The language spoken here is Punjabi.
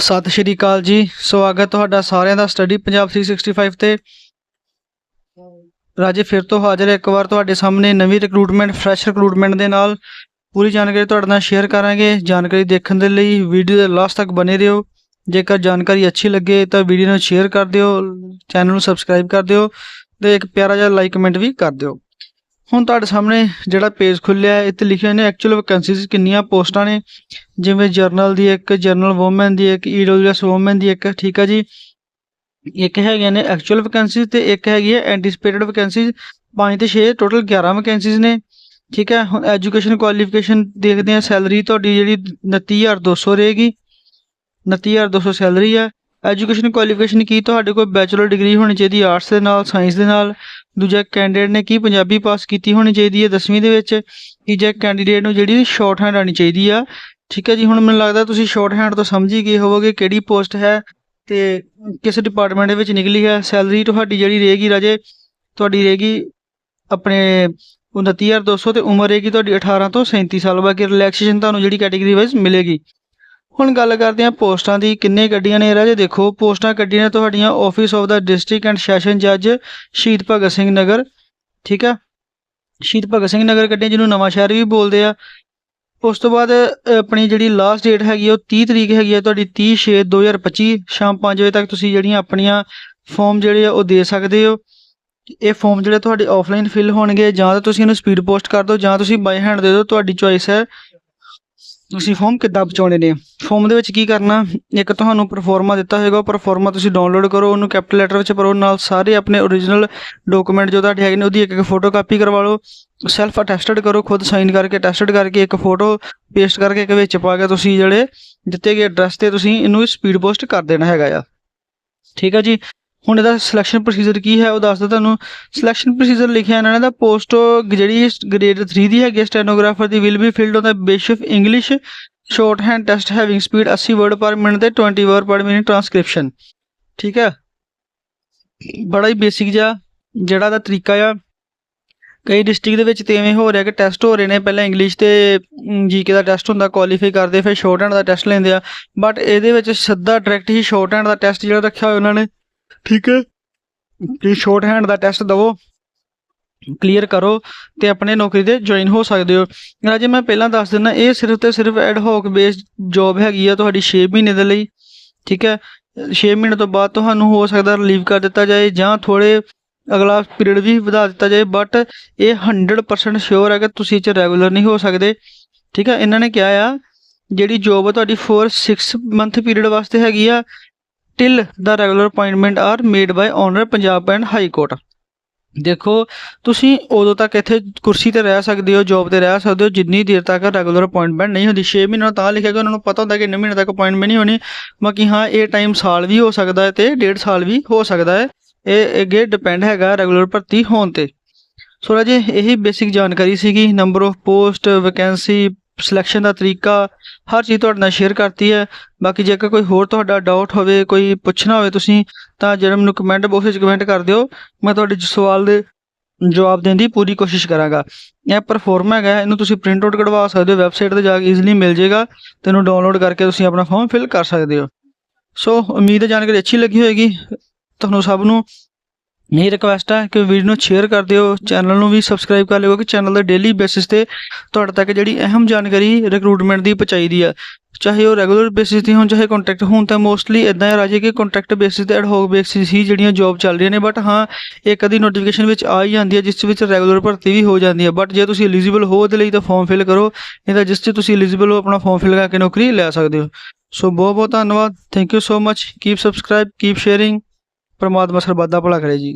ਸਤਿ ਸ਼੍ਰੀ ਅਕਾਲ ਜੀ। ਸਵਾਗਤ ਤੁਹਾਡਾ ਸਾਰਿਆਂ ਦਾ ਸਟੱਡੀ ਪੰਜਾਬ 365 ਤੇ। ਰਾਜੇ ਫਿਰ ਤੋਂ ਹਾਜ਼ਰ ਇੱਕ ਵਾਰ ਤੁਹਾਡੇ ਸਾਹਮਣੇ ਨਵੀਂ ਰਿਕਰੂਟਮੈਂਟ ਫਰੈਸ਼ ਰਿਕਰੂਟਮੈਂਟ ਦੇ ਨਾਲ। ਪੂਰੀ ਜਾਣਕਾਰੀ ਤੁਹਾਡੇ ਨਾਲ ਸ਼ੇਅਰ ਕਰਾਂਗੇ। ਜਾਣਕਾਰੀ ਦੇਖਣ ਦੇ ਲਈ ਵੀਡੀਓ ਦੇ ਲਾਸਟ ਤੱਕ ਬਨੇ ਰਹੋ। ਜੇਕਰ ਜਾਣਕਾਰੀ ਅੱਛੀ ਲੱਗੇ ਤਾਂ ਵੀਡੀਓ ਨੂੰ ਸ਼ੇਅਰ ਕਰ ਦਿਓ। ਚੈਨਲ ਨੂੰ ਸਬਸਕ੍ਰਾਈਬ ਕਰ ਦਿਓ ਤੇ ਇੱਕ ਪਿਆਰਾ ਜਿਹਾ ਲਾਈਕ ਕਮੈਂਟ ਵੀ ਕਰ ਦਿਓ। ਹੁਣ ਤੁਹਾਡੇ ਸਾਹਮਣੇ ਜਿਹੜਾ ਪੇਜ ਖੁੱਲਿਆ ਹੈ, ਇੱਥੇ ਲਿਖਿਆ ਨੇ ਐਕਚੁਅਲ ਵੈਕੈਂਸੀਜ਼ ਕਿੰਨੀਆਂ ਪੋਸਟਾਂ ਨੇ, ਜਿਵੇਂ ਜਰਨਲ ਦੀ ਇੱਕ ਜਰਨਲ ਵੂਮਨ ਦੀ ਇੱਕ ਈਡਬਲਯੂਐਸ ਵੂਮਨ ਦੀ ਇੱਕ, ਠੀਕ ਹੈ ਜੀ? ਇੱਕ ਹੈਗੀਆਂ ਨੇ ਐਕਚੁਅਲ ਵੈਕੈਂਸੀਜ਼ ਤੇ ਇੱਕ ਹੈਗੀ ਹੈ ਐਂਟੀਸਪੇਟਡ ਵੈਕੈਂਸੀਜ਼ 5 ਤੇ 6 ਟੋਟਲ 11 ਵੈਕੈਂਸੀਜ਼ ਨੇ, ਠੀਕ ਹੈ? ਹੁਣ ਐਜੂਕੇਸ਼ਨ ਕੁਆਲੀਫਿਕੇਸ਼ਨ ਦੇਖਦੇ ਹਾਂ ਸੈਲਰੀ ਤੁਹਾਡੀ ਜਿਹੜੀ 29200 ਰਹੇਗੀ 29200 ਸੈਲਰੀ ਹੈ ਐਜੂਕੇਸ਼ਨ ਕੁਆਲੀਫਿਕੇਸ਼ਨ ਕੀ? ਤੁਹਾਡੇ ਕੋਲ ਬੈਚਲਰ ਡਿਗਰੀ ਹੋਣੀ ਚਾਹੀਦੀ ਆਰਟਸ ਦੇ ਨਾਲ ਸਾਇੰਸ ਦੇ ਨਾਲ। ਦੂਜਾ ਕੈਂਡੀਡੇਟ ਨੇ ਕੀ ਪੰਜਾਬੀ ਪਾਸ ਕੀਤੀ ਹੋਣੀ ਚਾਹੀਦੀ ਹੈ 10ਵੀਂ ਦੇ ਵਿੱਚ। ਤੀਜਾ ਕੈਂਡੀਡੇਟ ਨੂੰ ਜਿਹੜੀ ਸ਼ਾਰਟ ਹੈਂਡ ਆਣੀ ਚਾਹੀਦੀ ਆ। ਠੀਕ ਹੈ ਜੀ, ਹੁਣ ਮੈਨੂੰ ਲੱਗਦਾ ਤੁਸੀਂ ਸ਼ਾਰਟ ਹੈਂਡ ਤੋਂ ਸਮਝ ਹੀ ਗਏ ਹੋਵੋਗੇ ਕਿਹੜੀ ਪੋਸਟ ਹੈ ਤੇ ਕਿਸ ਡਿਪਾਰਟਮੈਂਟ ਦੇ ਵਿੱਚ ਨਿਕਲੀ ਹੈ। ਸੈਲਰੀ ਤੁਹਾਡੀ ਜਿਹੜੀ ਰਹੇਗੀ ਰਾਜੇ, ਤੁਹਾਡੀ ਰਹੇਗੀ ਆਪਣੇ 29200 ਤੇ ਉਮਰ ਰਹੇਗੀ ਤੁਹਾਡੀ 18 ਤੋਂ 37 ਸਾਲ ਬਾਕੀ ਰਿਲੈਕਸੇਸ਼ਨ ਤੁਹਾਨੂੰ ਜਿਹੜੀ ਕੈਟਾਗਰੀ ਵਾਈਜ਼ ਮਿਲੇਗੀ। ਹੁਣ ਗੱਲ ਕਰਦੇ ਹਾਂ ਪੋਸਟਾਂ ਦੀ ਕਿੰਨੇ ਗੱਡੀਆਂ ਨੇ ਰਾਜੇ? ਦੇਖੋ ਪੋਸਟਾਂ ਕੱਢੀਆਂ ਨੇ ਤੁਹਾਡੀਆਂ office of the district and session ਜੱਜ ਸ਼ਹੀਦ ਭਗਤ ਸਿੰਘ ਨਗਰ ਠੀਕ ਆ? ਸ਼ਹੀਦ ਭਗਤ ਸਿੰਘ ਨਗਰ ਕੱਢੀਆਂ ਜਿਹਨੂੰ ਨਵਾਂ ਸ਼ਹਿਰ ਵੀ ਬੋਲਦੇ ਆ। ਉਸ ਤੋਂ ਬਾਅਦ ਆਪਣੀ ਜਿਹੜੀ ਲਾਸਟ ਡੇਟ ਹੈਗੀ ਆ, ਉਹ 30 ਤਰੀਕ ਹੈਗੀ ਹੈ ਤੁਹਾਡੀ 30 6 2025 ਸ਼ਾਮ 5 ਵਜੇ ਤੱਕ ਤੁਸੀਂ ਜਿਹੜੀਆਂ ਆਪਣੀਆਂ ਫਾਰਮ ਜਿਹੜੇ ਆ ਉਹ ਦੇ ਸਕਦੇ ਹੋ। ਇਹ ਫਾਰਮ ਜਿਹੜੇ ਤੁਹਾਡੇ ਆਫਲਾਈਨ ਫਿਲ ਹੋਣਗੇ ਜਾਂ ਤਾਂ ਤੁਸੀਂ ਇਹਨੂੰ ਸਪੀਡ ਪੋਸਟ ਕਰ ਦਿਓ ਜਾਂ ਤੁਸੀਂ ਬਾਈ ਹੈਂਡ ਦੇ ਦਿਓ ਤੁਹਾਡੀ ਚੋਇਸ ਹੈ। ਤੁਸੀਂ ਫਾਰਮ ਕਿੱਦਾਂ ਪਹੁੰਚਾਉਣੇ ਨੇ? ਫਾਰਮ ਦੇ ਵਿੱਚ ਕੀ ਕਰਨਾ? ਇੱਕ ਤੁਹਾਨੂੰ ਪਰਫਾਰਮਾ ਦਿੱਤਾ ਹੋਏਗਾ, ਉਹ ਪਰਫਾਰਮਾ ਤੁਸੀਂ ਡਾਊਨਲੋਡ ਕਰੋ, ਉਹਨੂੰ ਕੈਪੀਟਲ ਲੈਟਰ ਵਿੱਚ ਭਰੋ, ਨਾਲ ਸਾਰੇ ਆਪਣੇ ਓਰੀਜਨਲ ਡਾਕੂਮੈਂਟ ਜੋ ਤੁਹਾਡੇ ਹੈਗੇ ਨੇ, ਉਹਦੀ ਇੱਕ ਇੱਕ ਫੋਟੋ ਕਾਪੀ ਕਰਵਾ ਲਓ ਸੈਲਫ ਅਟੈਸਟਡ ਕਰੋ, ਖੁਦ ਸਾਈਨ ਕਰਕੇ ਅਟੈਸਟਡ ਕਰਕੇ ਇੱਕ ਫੋਟੋ ਪੇਸਟ ਕਰਕੇ ਇੱਕ ਵਿੱਚ ਪਾ ਕੇ ਤੁਸੀਂ ਜਿਹੜੇ ਦਿੱਤੇ ਗਏ ਐਡਰੈਸ ਤੇ ਤੁਸੀਂ ਇਹਨੂੰ ਸਪੀਡ ਪੋਸਟ ਕਰ ਦੇਣਾ ਹੈਗਾ ਆ। ਠੀਕ ਆ ਜੀ? ਹੁਣ ਇਹਦਾ ਸਿਲੈਕਸ਼ਨ ਪ੍ਰੋਸੀਜਰ ਕੀ ਹੈ, ਉਹ ਦੱਸਦਾ ਤੁਹਾਨੂੰ। ਸਿਲੈਕਸ਼ਨ ਪ੍ਰੋਸੀਜਰ ਲਿਖਿਆ ਇਹਨਾਂ ਨੇ ਦਾ ਪੋਸਟ ਜਿਹੜੀ ਗ੍ਰੇਡ 3 ਦੀ ਹੈਗੀ stenographer the will be filled on the base of English shorthand test having speed 80 word per minute ਤੇ 20 ਵਰਡ ਪਰ ਮਿੰਟ ਟ੍ਰਾਂਸਕ੍ਰਿਪਸ਼ਨ ਠੀਕ ਹੈ? ਬੜਾ ਹੀ ਬੇਸਿਕ ਜਿਹਾ, ਜਿਹੜਾ ਦਾ ਤਰੀਕਾ ਆ। ਕਈ ਡਿਸਟ੍ਰਿਕਟ ਦੇ ਵਿੱਚ ਤੇ ਐਵੇਂ ਹੋ ਰਿਹਾ ਕਿ ਟੈਸਟ ਹੋ ਰਹੇ ਨੇ, ਪਹਿਲਾਂ ਇੰਗਲਿਸ਼ ਤੇ ਜੀਕੇ ਦਾ ਟੈਸਟ ਹੁੰਦਾ ਕੁਆਲੀਫਾਈ ਕਰਦੇ, ਫਿਰ ਸ਼ਾਰਟ ਹੈਂਡ ਦਾ ਟੈਸਟ ਲੈਂਦੇ ਆ। ਬਟ ਇਹਦੇ ਵਿੱਚ ਸਿੱਧਾ ਡਾਇਰੈਕਟ ਹੀ ਸ਼ਾਰਟ ਹੈਂਡ ਦਾ ਟੈਸਟ ਜਿਹੜਾ ਰੱਖਿਆ ਹੋਇਆ ਉਹਨਾਂ ਨੇ। ਠੀਕ ਹੈ? ਕਿ ਸ਼ਾਰਟ ਹੈਂਡ ਦਾ ਟੈਸਟ ਦਵੋ। ਕਲੀਅਰ ਕਰੋ ਤੇ ਆਪਣੇ ਨੌਕਰੀ ਤੇ ਜੁਆਇਨ ਹੋ ਸਕਦੇ ਹੋ। ਰਾਜੇ, ਮੈਂ ਪਹਿਲਾਂ ਦੱਸ ਦਿੰਦਾ, ਇਹ ਸਿਰਫ ਤੇ ਸਿਰਫ ਐਡ ਹੌਕ ਬੇਸਡ ਜੌਬ ਹੈਗੀ ਆ ਤੁਹਾਡੀ 6 ਮਹੀਨੇ ਦੇ ਲਈ। ਠੀਕ ਹੈ? 6 ਮਹੀਨੇ ਤੋਂ ਬਾਅਦ ਤੁਹਾਨੂੰ ਹੋ ਸਕਦਾ ਰਿਲੀਵ ਕਰ ਦਿੱਤਾ ਜਾਏ ਜਾਂ ਥੋੜੇ ਅਗਲਾ ਪੀਰੀਅਡ ਵੀ ਵਧਾ ਦਿੱਤਾ ਜਾਏ ਬਟ ਇਹ 100% ਸ਼ੋਰ ਹੈ ਕਿ ਤੁਸੀਂ ਇਹ ਚ ਰੈਗੂਲਰ ਨਹੀਂ ਹੋ ਸਕਦੇ। ਠੀਕ ਹੈ? ਇਹਨਾਂ ਨੇ ਕਿਹਾ ਆ, ਜਿਹੜੀ ਜੋਬ ਤੁਹਾਡੀ ਫੋਰ 6 ਮੰਥ ਪੀਰੀਅਡ ਵਾਸਤੇ ਹੈਗੀ ਆ till the regular appointment are made by honour Punjab and high court ਦੇਖੋ, ਤੁਸੀਂ ਉਦੋਂ ਤੱਕ ਇੱਥੇ ਕੁਰਸੀ ਤੇ ਰਹਿ ਸਕਦੇ ਹੋ ਜੌਬ ਤੇ ਰਹਿ ਸਕਦੇ ਹੋ, ਜਿੰਨੀ ਦੇਰ ਤੱਕ ਰੈਗੂਲਰ ਅਪਾਇੰਟਮੈਂਟ ਨਹੀਂ ਹੁੰਦੀ 6 ਮਹੀਨਾ ਤਾਂ ਲਿਖਿਆ ਕਿ ਉਹਨਾਂ ਨੂੰ ਪਤਾ ਹੁੰਦਾ ਕਿ 9 ਮਹੀਨੇ ਤੱਕ ਅਪਾਇੰਟਮੈਂਟ ਨਹੀਂ ਹੋਣੀ, ਬਾਕੀ ਹਾਂ, ਇਹ ਟਾਈਮ ਸਾਲ ਵੀ ਹੋ ਸਕਦਾ ਹੈ ਤੇ ਡੇਢ ਸਾਲ ਵੀ ਹੋ ਸਕਦਾ ਹੈ। ਇਹ ਅੱਗੇ ਡਿਪੈਂਡ ਹੈਗਾ ਰੈਗੂਲਰ ਭਰਤੀ ਹੋਣ ਤੇ। ਸੋ ਰਾਜੇ, ਇਹੀ ਬੇਸਿਕ ਜਾਣਕਾਰੀ ਸੀਗੀ number of post vacancy selection ਦਾ ਤਰੀਕਾ ਹਰ ਚੀਜ਼ ਤੁਹਾਡੇ ਨਾਲ ਸ਼ੇਅਰ ਕਰਤੀ ਹੈ। ਬਾਕੀ ਜੇਕਰ ਕੋਈ ਹੋਰ ਤੁਹਾਡਾ ਡਾਊਟ ਹੋਵੇ, ਕੋਈ ਪੁੱਛਣਾ ਹੋਵੇ ਤੁਸੀਂ, ਤਾਂ ਜਿਹੜਾ ਮੈਨੂੰ ਕਮੈਂਟ ਬਾਕਸ ਵਿੱਚ ਕਮੈਂਟ ਕਰ ਦਿਓ। ਮੈਂ ਤੁਹਾਡੇ ਸਵਾਲ ਦੇ ਜਵਾਬ ਦੇਣ ਦੀ ਪੂਰੀ ਕੋਸ਼ਿਸ਼ ਕਰਾਂਗਾ। ਇਹ ਪਰਫਾਰਮ ਹੈਗਾ, ਇਹਨੂੰ ਤੁਸੀਂ ਪ੍ਰਿੰਟ ਆਊਟ ਕਢਵਾ ਸਕਦੇ ਹੋ ਵੈਬਸਾਈਟ ਤੇ ਜਾ ਕੇ ਈਜ਼ੀਲੀ ਮਿਲ ਜਾਏਗਾ ਤੇ ਇਹਨੂੰ ਡਾਊਨਲੋਡ ਕਰਕੇ ਤੁਸੀਂ ਆਪਣਾ ਫਾਰਮ ਫਿਲ ਕਰ ਸਕਦੇ ਹੋ। ਸੋ ਉਮੀਦ ਹੈ ਜਾਣਕਾਰੀ ਅੱਛੀ ਲੱਗੀ ਹੋਏਗੀ। ਤੁਹਾਨੂੰ ਸਭ ਨੂੰ ਮੇਰੀ ਰਿਕੁਐਸਟ ਹੈ ਕਿ ਵੀਡੀਓ ਨੂੰ ਸ਼ੇਅਰ ਕਰ ਦਿਓ ਚੈਨਲ ਨੂੰ ਵੀ ਸਬਸਕ੍ਰਾਈਬ ਕਰ ਲਿਓ ਕਿ ਚੈਨਲ ਦੇ ਡੇਲੀ ਬੇਸਿਸ ਤੇ ਤੁਹਾਡੇ ਤੱਕ ਜਿਹੜੀ ਅਹਿਮ ਜਾਣਕਾਰੀ ਰਿਕਰੂਟਮੈਂਟ ਦੀ ਪਹੁੰਚਾਈ ਦੀ ਆ। ਚਾਹੇ ਉਹ ਰੈਗੂਲਰ ਬੇਸਿਸ ਤੇ ਹੋਣ, ਚਾਹੇ ਕੰਟਰੈਕਟ ਹੋਣ, ਤਾਂ ਮੋਸਟਲੀ ਇਦਾਂ ਹੈ ਰਾਜੇ ਕਿ ਕੰਟਰੈਕਟ ਬੇਸਿਸ ਤੇ ਐਡਹੌਕ ਬੇਸਿਸ ਹੀ ਜਿਹੜੀਆਂ ਜੌਬ ਚੱਲ ਰਹੀਆਂ ਨੇ ਬਟ ਹਾਂ, ਇੱਕ ਅੱਧੀ ਨੋਟੀਫਿਕੇਸ਼ਨ ਵਿੱਚ ਆ ਹੀ ਜਾਂਦੀ ਹੈ ਜਿਸ ਵਿੱਚ ਰੈਗੂਲਰ ਭਰਤੀ ਵੀ ਹੋ ਜਾਂਦੀ ਹੈ ਬਟ ਜੇ ਤੁਸੀਂ ਐਲੀਜੀਬਲ ਹੋ ਉਹਦੇ ਲਈ ਤਾਂ ਫਾਰਮ ਫਿਲ ਕਰੋ, ਨਹੀਂ ਤਾਂ ਜਿਸ 'ਚ ਤੁਸੀਂ ਐਲੀਜੀਬਲ ਹੋ ਆਪਣਾ ਫਾਰਮ ਫਿਲ ਕਰਕੇ ਨੌਕਰੀ ਲੈ ਸਕਦੇ ਹੋ। ਸੋ ਬਹੁਤ ਬਹੁਤ ਧੰਨਵਾਦ thank you so much keep subscribe keep sharing ਪਰਮਾਤਮਾ ਸਰਬੱਤ ਦਾ ਭਲਾ ਕਰੇ ਜੀ।